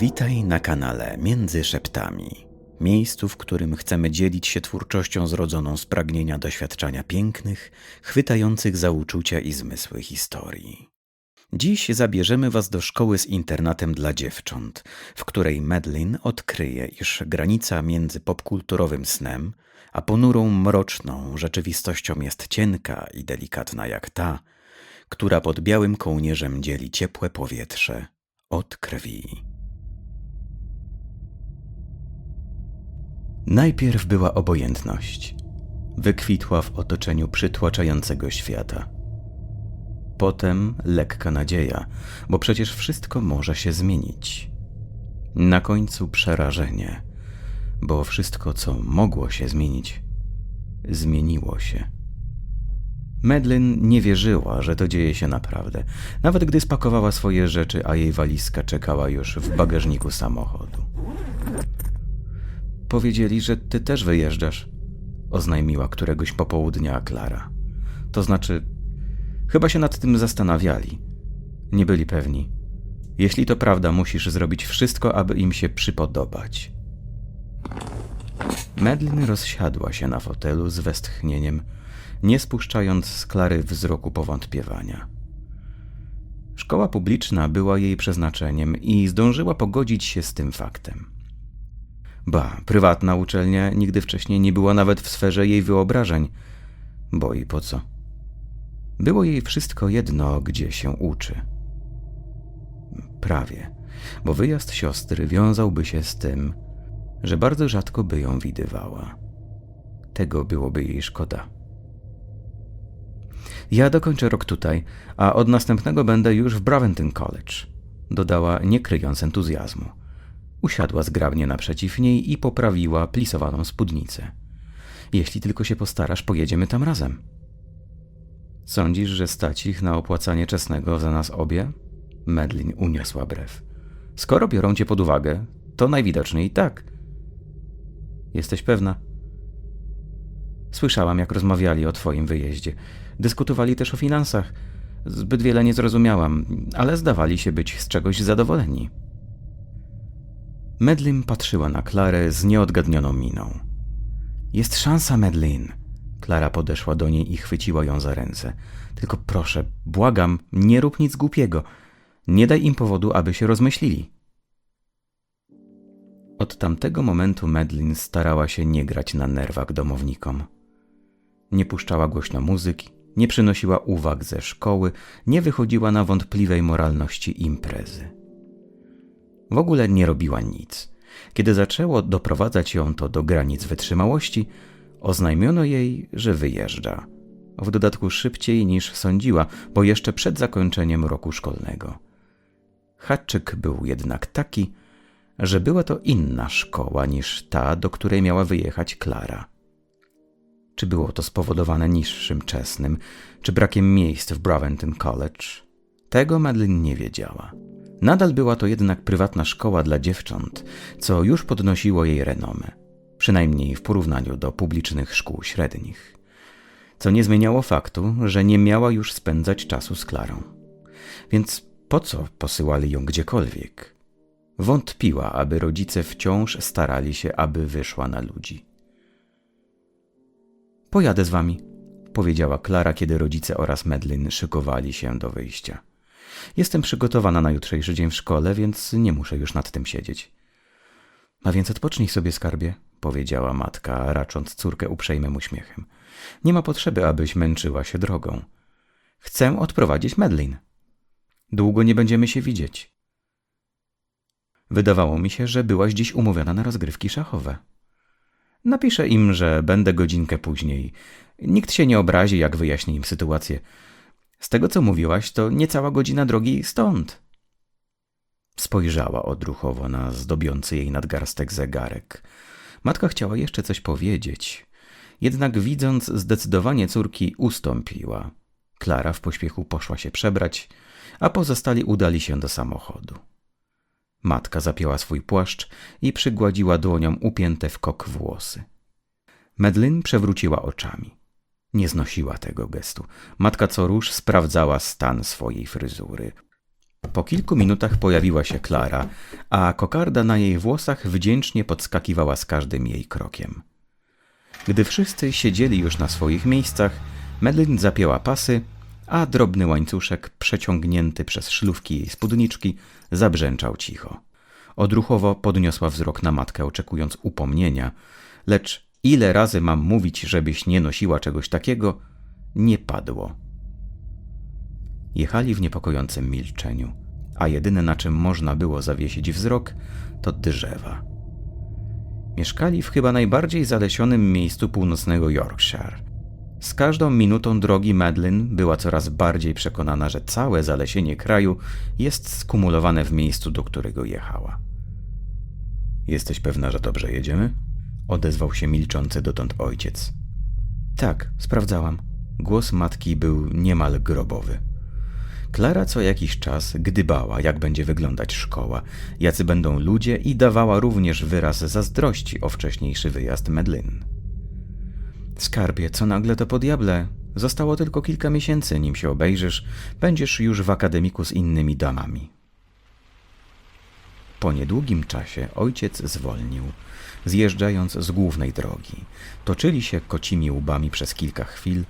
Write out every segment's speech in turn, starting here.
Witaj na kanale Między Szeptami. Miejscu, w którym chcemy dzielić się twórczością zrodzoną z pragnienia doświadczania pięknych, chwytających za uczucia i zmysły historii. Dziś zabierzemy Was do szkoły z internatem dla dziewcząt, w której Medlin odkryje, iż granica między popkulturowym snem a ponurą, mroczną rzeczywistością jest cienka i delikatna jak ta, która pod białym kołnierzem dzieli ciepłe powietrze od krwi. Najpierw była obojętność. Wykwitła w otoczeniu przytłaczającego świata. Potem lekka nadzieja, bo przecież wszystko może się zmienić. Na końcu przerażenie, bo wszystko, co mogło się zmienić, zmieniło się. Medlin nie wierzyła, że to dzieje się naprawdę, nawet gdy spakowała swoje rzeczy, a jej walizka czekała już w bagażniku samochodu. Powiedzieli, że ty też wyjeżdżasz, oznajmiła któregoś popołudnia Klara. To znaczy, chyba się nad tym zastanawiali. Nie byli pewni. Jeśli to prawda, musisz zrobić wszystko, aby im się przypodobać. Medlin rozsiadła się na fotelu z westchnieniem, nie spuszczając z Klary wzroku powątpiewania. Szkoła publiczna była jej przeznaczeniem i zdążyła pogodzić się z tym faktem. Ba, prywatna uczelnia nigdy wcześniej nie była nawet w sferze jej wyobrażeń, bo i po co? Było jej wszystko jedno, gdzie się uczy. Prawie, bo wyjazd siostry wiązałby się z tym, że bardzo rzadko by ją widywała. Tego byłoby jej szkoda. Ja dokończę rok tutaj, a od następnego będę już w Braventon College, dodała, nie kryjąc entuzjazmu. Usiadła zgrabnie naprzeciw niej i poprawiła plisowaną spódnicę. Jeśli tylko się postarasz, pojedziemy tam razem. Sądzisz, że stać ich na opłacanie czesnego za nas obie? Medlin uniosła brew. Skoro biorą cię pod uwagę, to najwidoczniej tak. Jesteś pewna? Słyszałam, jak rozmawiali o twoim wyjeździe. Dyskutowali też o finansach. Zbyt wiele nie zrozumiałam, ale zdawali się być z czegoś zadowoleni. Medlin patrzyła na Klarę z nieodgadnioną miną. Jest szansa, Medlin. Klara podeszła do niej i chwyciła ją za ręce. Tylko proszę, błagam, nie rób nic głupiego. Nie daj im powodu, aby się rozmyślili. Od tamtego momentu Medlin starała się nie grać na nerwach domownikom. Nie puszczała głośno muzyki, nie przynosiła uwag ze szkoły, nie wychodziła na wątpliwej moralności imprezy. W ogóle nie robiła nic. Kiedy zaczęło doprowadzać ją to do granic wytrzymałości, oznajmiono jej, że wyjeżdża. W dodatku szybciej niż sądziła, bo jeszcze przed zakończeniem roku szkolnego. Haczyk był jednak taki, że była to inna szkoła niż ta, do której miała wyjechać Klara. Czy było to spowodowane niższym czesnym, czy brakiem miejsc w Braventon College? Tego Madeline nie wiedziała. Nadal była to jednak prywatna szkoła dla dziewcząt, co już podnosiło jej renomę, przynajmniej w porównaniu do publicznych szkół średnich. Co nie zmieniało faktu, że nie miała już spędzać czasu z Klarą. Więc po co posyłali ją gdziekolwiek? Wątpiła, aby rodzice wciąż starali się, aby wyszła na ludzi. Pojadę z wami, powiedziała Klara, kiedy rodzice oraz Medlin szykowali się do wyjścia. Jestem przygotowana na jutrzejszy dzień w szkole, więc nie muszę już nad tym siedzieć. A więc odpocznij sobie, skarbie, powiedziała matka, racząc córkę uprzejmym uśmiechem. Nie ma potrzeby, abyś męczyła się drogą. Chcę odprowadzić Medlin. Długo nie będziemy się widzieć. Wydawało mi się, że byłaś dziś umówiona na rozgrywki szachowe. Napiszę im, że będę godzinkę później. Nikt się nie obrazi, jak wyjaśnię im sytuację. Z tego, co mówiłaś, to niecała godzina drogi stąd. Spojrzała odruchowo na zdobiący jej nadgarstek zegarek. Matka chciała jeszcze coś powiedzieć, jednak widząc zdecydowanie córki, ustąpiła. Klara w pośpiechu poszła się przebrać, a pozostali udali się do samochodu. Matka zapięła swój płaszcz i przygładziła dłonią upięte w kok włosy. Medlin przewróciła oczami. Nie znosiła tego gestu. Matka co róż sprawdzała stan swojej fryzury. Po kilku minutach pojawiła się Klara, a kokarda na jej włosach wdzięcznie podskakiwała z każdym jej krokiem. Gdy wszyscy siedzieli już na swoich miejscach, Medlin zapięła pasy, a drobny łańcuszek przeciągnięty przez szlówki jej spódniczki zabrzęczał cicho. Odruchowo podniosła wzrok na matkę, oczekując upomnienia, lecz ile razy mam mówić, żebyś nie nosiła czegoś takiego, nie padło. Jechali w niepokojącym milczeniu, a jedyne na czym można było zawiesić wzrok, to drzewa. Mieszkali w chyba najbardziej zalesionym miejscu północnego Yorkshire. Z każdą minutą drogi Medlin była coraz bardziej przekonana, że całe zalesienie kraju jest skumulowane w miejscu, do którego jechała. Jesteś pewna, że dobrze jedziemy? Odezwał się milczący dotąd ojciec. Tak, sprawdzałam. Głos matki był niemal grobowy. Klara co jakiś czas gdybała, jak będzie wyglądać szkoła, jacy będą ludzie i dawała również wyraz zazdrości o wcześniejszy wyjazd Medlin. Skarbie, co nagle to po diable? Zostało tylko kilka miesięcy, nim się obejrzysz, będziesz już w akademiku z innymi damami. Po niedługim czasie ojciec zwolnił, zjeżdżając z głównej drogi. Toczyli się kocimi łbami przez kilka chwil,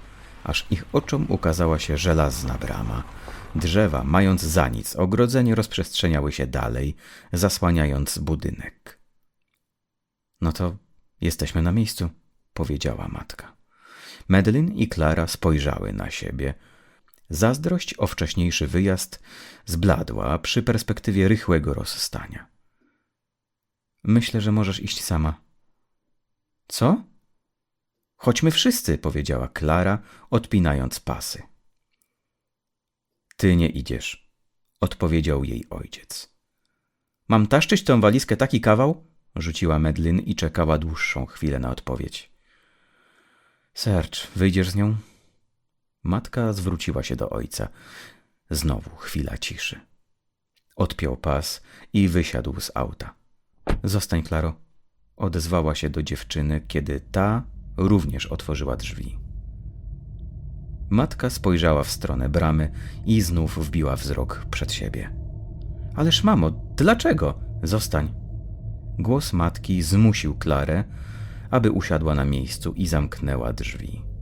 aż ich oczom ukazała się żelazna brama. Drzewa, mając za nic ogrodzenie, rozprzestrzeniały się dalej, zasłaniając budynek. No to jesteśmy na miejscu, powiedziała matka. Medlin i Klara spojrzały na siebie. Zazdrość o wcześniejszy wyjazd zbladła przy perspektywie rychłego rozstania. Myślę, że możesz iść sama. Co? Chodźmy wszyscy, powiedziała Klara, odpinając pasy. Ty nie idziesz, odpowiedział jej ojciec. Mam taszczyć tę walizkę taki kawał? rzuciła Medlin i czekała dłuższą chwilę na odpowiedź. Sercz, wyjdziesz z nią? Matka zwróciła się do ojca. Znowu chwila ciszy. Odpiął pas i wysiadł z auta. Zostań, Klaro. Odezwała się do dziewczyny, kiedy ta również otworzyła drzwi. Matka spojrzała w stronę bramy i znów wbiła wzrok przed siebie. Ależ mamo, dlaczego? Zostań. Głos matki zmusił Klarę, aby usiadła na miejscu i zamknęła drzwi.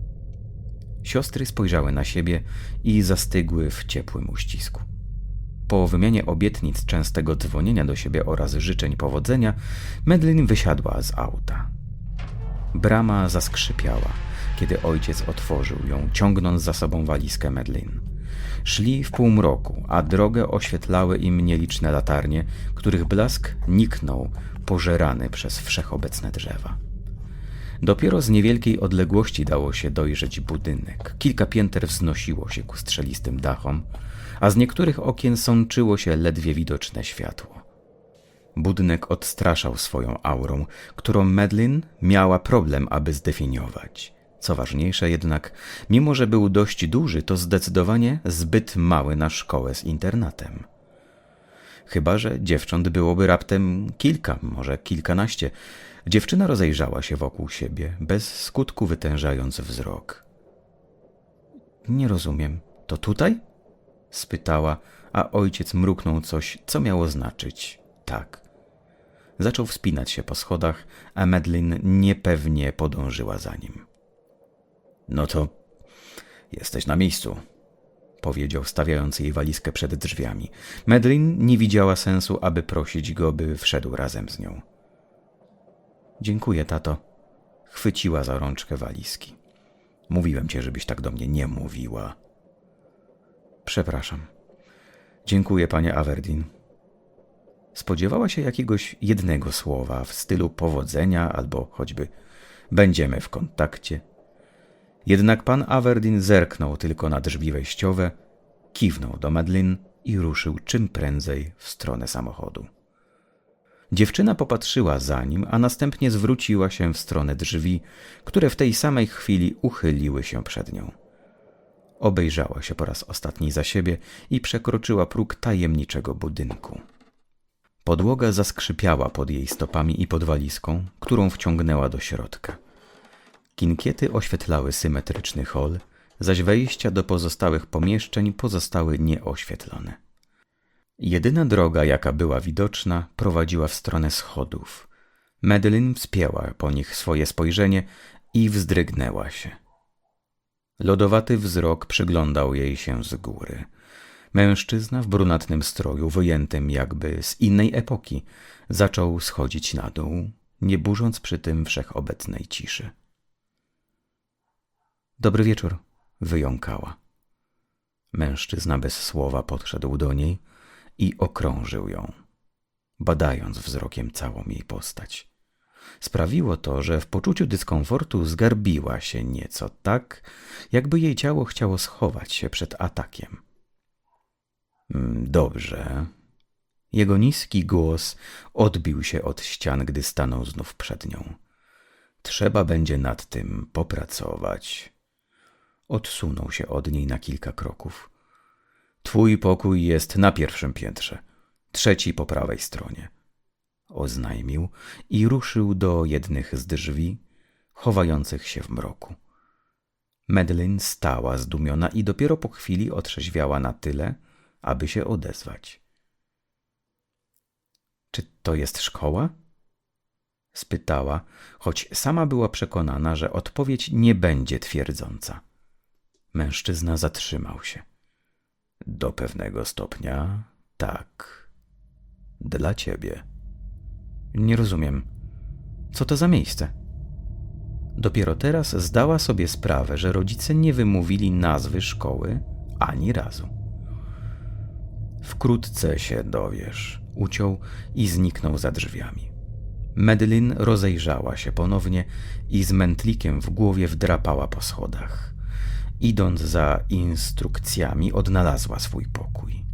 Siostry spojrzały na siebie i zastygły w ciepłym uścisku. Po wymianie obietnic częstego dzwonienia do siebie oraz życzeń powodzenia, Medlin wysiadła z auta. Brama zaskrzypiała, kiedy ojciec otworzył ją, ciągnąc za sobą walizkę Medlin. Szli w półmroku, a drogę oświetlały im nieliczne latarnie, których blask niknął, pożerany przez wszechobecne drzewa. Dopiero z niewielkiej odległości dało się dojrzeć budynek. Kilka pięter wznosiło się ku strzelistym dachom, a z niektórych okien sączyło się ledwie widoczne światło. Budynek odstraszał swoją aurą, którą Medlin miała problem, aby zdefiniować. Co ważniejsze jednak, mimo że był dość duży, to zdecydowanie zbyt mały na szkołę z internatem. Chyba, że dziewcząt byłoby raptem kilka, może kilkanaście. Dziewczyna rozejrzała się wokół siebie, bez skutku wytężając wzrok. Nie rozumiem. To tutaj? spytała, a ojciec mruknął coś, co miało znaczyć tak. Zaczął wspinać się po schodach, a Medlin niepewnie podążyła za nim. No to jesteś na miejscu, powiedział, stawiając jej walizkę przed drzwiami. Medlin nie widziała sensu, aby prosić go, by wszedł razem z nią. Dziękuję, tato. Chwyciła za rączkę walizki. Mówiłem cię, żebyś tak do mnie nie mówiła. Przepraszam. Dziękuję, panie Averdin. Spodziewała się jakiegoś jednego słowa w stylu powodzenia albo choćby będziemy w kontakcie. Jednak pan Averdin zerknął tylko na drzwi wejściowe, kiwnął do Madlin i ruszył czym prędzej w stronę samochodu. Dziewczyna popatrzyła za nim, a następnie zwróciła się w stronę drzwi, które w tej samej chwili uchyliły się przed nią. Obejrzała się po raz ostatni za siebie i przekroczyła próg tajemniczego budynku. Podłoga zaskrzypiała pod jej stopami i pod walizką, którą wciągnęła do środka. Kinkiety oświetlały symetryczny hol, zaś wejścia do pozostałych pomieszczeń pozostały nieoświetlone. Jedyna droga, jaka była widoczna, prowadziła w stronę schodów. Madeline wspięła po nich swoje spojrzenie i wzdrygnęła się. Lodowaty wzrok przyglądał jej się z góry. Mężczyzna w brunatnym stroju, wyjętym jakby z innej epoki, zaczął schodzić na dół, nie burząc przy tym wszechobecnej ciszy. Dobry wieczór, wyjąkała. Mężczyzna bez słowa podszedł do niej i okrążył ją, badając wzrokiem całą jej postać. Sprawiło to, że w poczuciu dyskomfortu zgarbiła się nieco tak, jakby jej ciało chciało schować się przed atakiem. "Mm, Dobrze. Jego niski głos odbił się od ścian, gdy stanął znów przed nią. Trzeba będzie nad tym popracować. Odsunął się od niej na kilka kroków. Twój pokój jest na pierwszym piętrze, trzeci po prawej stronie. Oznajmił i ruszył do jednych z drzwi, chowających się w mroku. Medlin stała zdumiona i dopiero po chwili otrzeźwiała na tyle, aby się odezwać. Czy to jest szkoła? spytała, choć sama była przekonana, że odpowiedź nie będzie twierdząca. Mężczyzna zatrzymał się. Do pewnego stopnia tak. Dla ciebie. Nie rozumiem. Co to za miejsce? Dopiero teraz zdała sobie sprawę, że rodzice nie wymówili nazwy szkoły ani razu. Wkrótce się dowiesz, uciął i zniknął za drzwiami. Medlin rozejrzała się ponownie i z mętlikiem w głowie wdrapała po schodach. Idąc za instrukcjami, odnalazła swój pokój.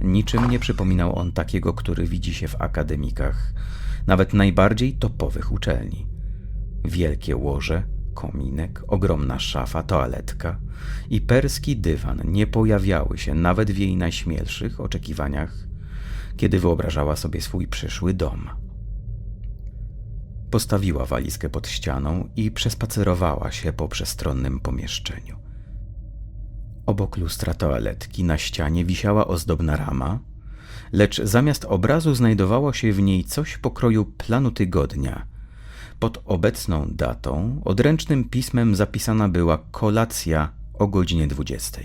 Niczym nie przypominał on takiego, który widzi się w akademikach, nawet najbardziej topowych uczelni. Wielkie łoże, kominek, ogromna szafa, toaletka i perski dywan nie pojawiały się nawet w jej najśmielszych oczekiwaniach, kiedy wyobrażała sobie swój przyszły dom. Postawiła walizkę pod ścianą i przespacerowała się po przestronnym pomieszczeniu. Obok lustra toaletki na ścianie wisiała ozdobna rama, lecz zamiast obrazu znajdowało się w niej coś pokroju planu tygodnia. Pod obecną datą odręcznym pismem zapisana była kolacja o godzinie 20.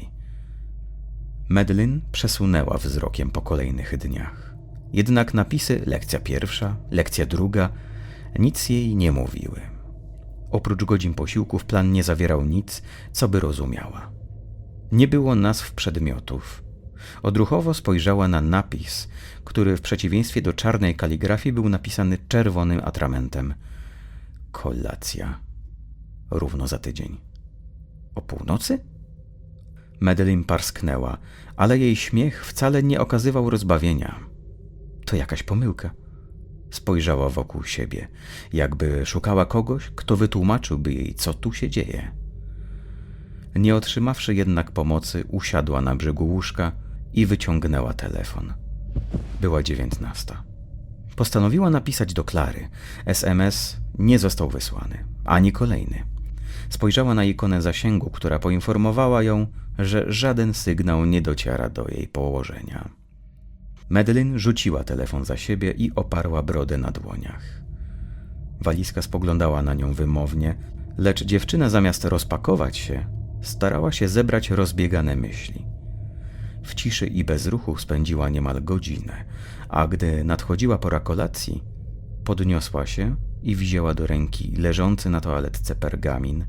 Medlin przesunęła wzrokiem po kolejnych dniach. Jednak napisy lekcja pierwsza, lekcja druga nic jej nie mówiły. Oprócz godzin posiłków plan nie zawierał nic, co by rozumiała. Nie było nazw przedmiotów. Odruchowo spojrzała na napis, który w przeciwieństwie do czarnej kaligrafii był napisany czerwonym atramentem. Kolacja. Równo za tydzień. O północy? Madeline parsknęła, ale jej śmiech wcale nie okazywał rozbawienia. To jakaś pomyłka. Spojrzała wokół siebie, jakby szukała kogoś, kto wytłumaczyłby jej, co tu się dzieje. Nie otrzymawszy jednak pomocy, usiadła na brzegu łóżka i wyciągnęła telefon. Była dziewiętnasta. Postanowiła napisać do Klary. SMS nie został wysłany, ani kolejny. Spojrzała na ikonę zasięgu, która poinformowała ją, że żaden sygnał nie dociera do jej położenia. Medlin rzuciła telefon za siebie i oparła brodę na dłoniach. Walizka spoglądała na nią wymownie, lecz dziewczyna zamiast rozpakować się, starała się zebrać rozbiegane myśli. W ciszy i bez ruchu spędziła niemal godzinę, a gdy nadchodziła pora kolacji, podniosła się i wzięła do ręki leżący na toaletce pergamin,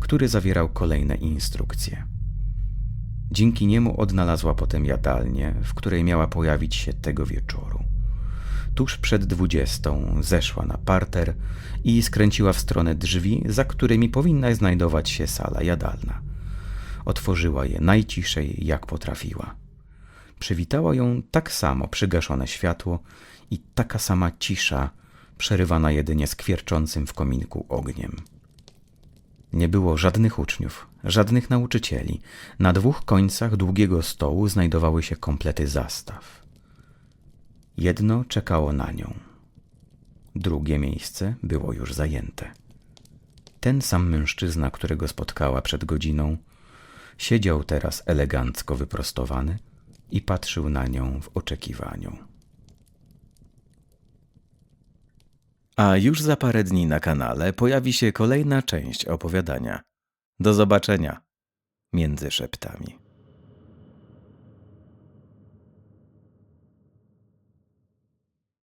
który zawierał kolejne instrukcje. Dzięki niemu odnalazła potem jadalnię, w której miała pojawić się tego wieczoru. Tuż przed dwudziestą zeszła na parter i skręciła w stronę drzwi, za którymi powinna znajdować się sala jadalna. Otworzyła je najciszej, jak potrafiła. Przywitała ją tak samo przygaszone światło i taka sama cisza, przerywana jedynie skwierczącym w kominku ogniem. Nie było żadnych uczniów, żadnych nauczycieli. Na dwóch końcach długiego stołu znajdowały się komplety zastaw. Jedno czekało na nią. Drugie miejsce było już zajęte. Ten sam mężczyzna, którego spotkała przed godziną, siedział teraz elegancko wyprostowany, i patrzył na nią w oczekiwaniu. A już za parę dni na kanale pojawi się kolejna część opowiadania. Do zobaczenia między szeptami.